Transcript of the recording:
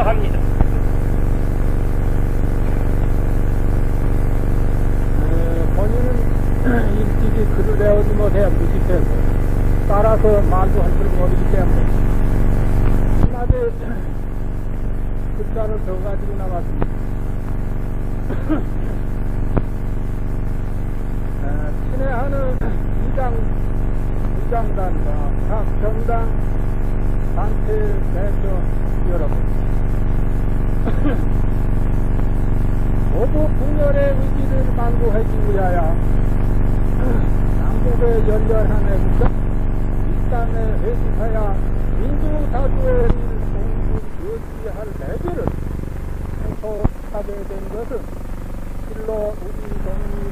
그러합니다. 에, 본인은 일찍이 글을 배우지 못해 무식해서 따라서 말도 할 줄 모르기 때문에 한마디 글자를 더 가지고 나왔습니다. 에, 친애하는 이장, 이장단과 각 정당 대표 여러분 오부 분열의 의지를 만고하기 위하여 남북의 연결한 애국가 일당의 회식하여 민주사주의 공부 유지할 매개를 행포하게 된 것은 실로 우리 위대한